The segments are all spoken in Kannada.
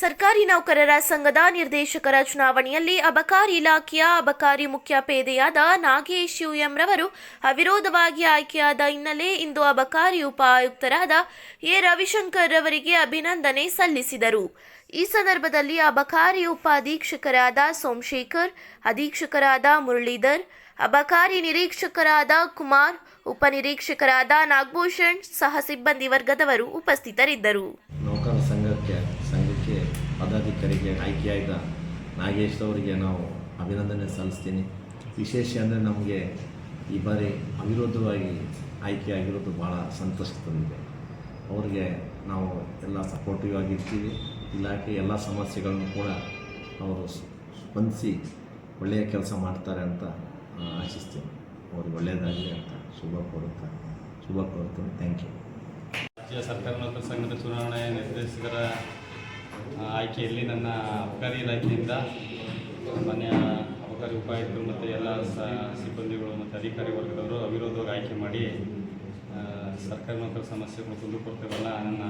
ಸರ್ಕಾರಿ ನೌಕರರ ಸಂಘದ ನಿರ್ದೇಶಕರ ಚುನಾವಣೆಯಲ್ಲಿ ಅಬಕಾರಿ ಇಲಾಖೆಯ ಅಬಕಾರಿ ಮುಖ್ಯ ಪೇದೆಯಾದ ನಾಗೇಶ್ ಯುಎಂ ರವರು ಅವಿರೋಧವಾಗಿ ಆಯ್ಕೆಯಾದ ಹಿನ್ನೆಲೆ ಇಂದು ಅಬಕಾರಿ ಉಪ ಆಯುಕ್ತರಾದ ಎ ರವಿಶಂಕರ್ ರವರಿಗೆ ಅಭಿನಂದನೆ ಸಲ್ಲಿಸಿದರು. ಈ ಸಂದರ್ಭದಲ್ಲಿ ಅಬಕಾರಿ ಉಪ ಅಧೀಕ್ಷಕರಾದ ಸೋಮಶೇಖರ್, ಅಧೀಕ್ಷಕರಾದ ಮುರಳೀಧರ್, ಅಬಕಾರಿ ನಿರೀಕ್ಷಕರಾದ ಕುಮಾರ್, ಉಪನಿರೀಕ್ಷಕರಾದ ನಾಗಭೂಷಣ್ ಸಹ ಸಿಬ್ಬಂದಿ ವರ್ಗದವರು ಉಪಸ್ಥಿತರಿದ್ದರು. ಪದಾಧಿಕಾರಿಗೆ ಆಯ್ಕೆಯಾದ ನಾಗೇಶ್ ಅವರಿಗೆ ನಾವು ಅಭಿನಂದನೆ ಸಲ್ಲಿಸ್ತೀನಿ. ವಿಶೇಷ ಅಂದರೆ ನಮಗೆ ಈ ಬಾರಿ ಅವಿರೋಧವಾಗಿ ಆಯ್ಕೆಯಾಗಿರೋದು ಭಾಳ ಸಂತೋಷ ತಂದಿದೆ. ಅವರಿಗೆ ನಾವು ಎಲ್ಲ ಸಪೋರ್ಟಿವ್ ಆಗಿರ್ತೀವಿ. ಇಲಾಖೆ ಎಲ್ಲ ಸಮಸ್ಯೆಗಳನ್ನು ಕೂಡ ಅವರು ಸ್ಪಂದಿಸಿ ಒಳ್ಳೆಯ ಕೆಲಸ ಮಾಡ್ತಾರೆ ಅಂತ ಆಶಿಸ್ತೀನಿ. ಅವ್ರಿಗೆ ಒಳ್ಳೆಯದಾಗಲಿ ಅಂತ ಶುಭ ಕೋರುತ್ತಾ, ಶುಭ ಕೋರುತ್ತೇನೆ. ಥ್ಯಾಂಕ್ ಯು ರಾಜ್ಯ ಸರ್ಕಾರ ನೌಕರ ಸಂಘದ ಚುನಾವಣೆ ನಿರ್ದೇಶಕರ ಆಯ್ಕೆಯಲ್ಲಿ ನನ್ನ ಅಬಕಾರಿ ಇಲಾಖೆಯಿಂದ ಮಾನ್ಯ ಅಬಕಾರಿ ಉಪಾಯುಕ್ತರು ಮತ್ತು ಎಲ್ಲ ಸಿಬ್ಬಂದಿಗಳು ಮತ್ತು ಅಧಿಕಾರಿ ವರ್ಗದವರು ಅವಿರೋಧವಾಗಿ ಆಯ್ಕೆ ಮಾಡಿ ಸರ್ಕಾರಿ ನೌಕರ ಸಮಸ್ಯೆಗಳು ಕೊಡ್ತೇವಲ್ಲ ನನ್ನ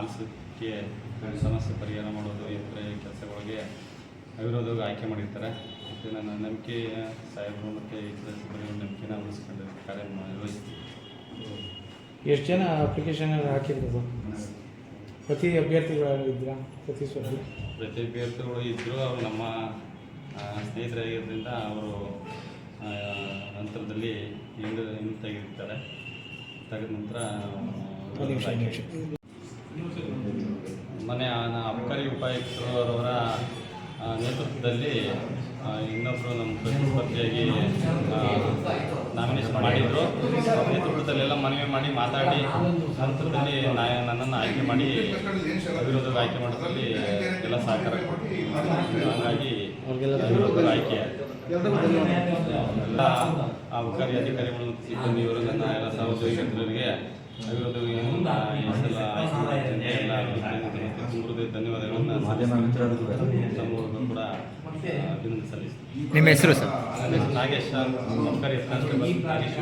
ಆಲಸಕ್ಕೆ ಸಮಸ್ಯೆ ಪರಿಹಾರ ಮಾಡೋದು ಇತರ ಕೆಲಸಗಳಿಗೆ ಅವಿರೋಧವಾಗಿ ಆಯ್ಕೆ ಮಾಡಿರ್ತಾರೆ. ಮತ್ತು ನನ್ನ ನಂಬಿಕೆ ಸಾಹೇಬರು ಮತ್ತು ಇತರ ಸಿಬ್ಬಂದಿಗಳ ನಂಬಿಕೆನ ಉಳಿಸ್ಕೊಂಡು ಕಾರ್ಯ ನಿರ್ವಹಿಸ್ತೀವಿ. ಎಷ್ಟು ಜನ ಅಪ್ಲಿಕೇಶನ್ ಹಾಕಿದ್ರು ಪ್ರತಿ ಅಭ್ಯರ್ಥಿಗಳು ಇದ್ದೀರಾ ಪ್ರತಿ ಸ್ಪರ್ಧಿ ಪ್ರತಿ ಅಭ್ಯರ್ಥಿಗಳು ಇದ್ದರು ಅವರು ನಮ್ಮ ಸ್ನೇಹಿತರಾಗಿರೋದ್ರಿಂದ ಅವರು ನಂತರದಲ್ಲಿ ಹಿಂದೆ ಹಿಂದೆ ತೆಗೆದಿರ್ತಾರೆ ತೆಗೆದ ನಂತರ. ಮನೆ ಅಬಕಾರಿ ಉಪಾಯುಕ್ತರು ಅವರವರ ಆ, ನೇತೃತ್ವದಲ್ಲಿ ಇನ್ನೊಬ್ಬರು ನಮ್ಮ ಪ್ರತಿಸ್ಪರ್ಧಿಯಾಗಿ ನಾಮಿನೇಷನ್ ಮಾಡಿದ್ರು ನೇತೃತ್ವದಲ್ಲೆಲ್ಲ ಮನವಿ ಮಾಡಿ ಮಾತಾಡಿ ಹಂತದಲ್ಲಿ ನಾ ನನ್ನನ್ನು ಆಯ್ಕೆ ಮಾಡಿ, ಅವಿರೋಧದ ಆಯ್ಕೆ ಮಾಡೋದ್ರಲ್ಲಿ ಎಲ್ಲ ಸಹಕಾರ ಹಾಗಾಗಿ ಅವಿರೋಧದ ಆಯ್ಕೆ. ಎಲ್ಲ ಅಬಕಾರಿ ಅಧಿಕಾರಿಗಳು ಸಿಬ್ಬಂದಿ ಸಿಬ್ಬಂದಿಯವರು, ನನ್ನ ಎಲ್ಲ ಸಹೋದ್ಯೋಗಿಗಳಿಗೆ ಅವಿರೋಧವಾಗಿ ಈ ಸಲ ಆಯ್ಕೆ ಮಾಡಿದ್ದಕ್ಕೆ ಎಲ್ಲ ಹೃದಯ ಧನ್ಯವಾದಗಳನ್ನು ತಮ್ಮವ್ರಿಗೂ ಕೂಡ. ಆ, ಅಭಿನಂದನೆ ಸಲ್ಲಿಸ್ತೀನಿ. ನಿಮ್ಮ ಹೆಸರು ಸರ್? ನಾಗೇಶ್ ಅಬಕಾರಿ ಕಾನ್ಸ್ಟೇಬಲ್ ನಾಗೇಶ್.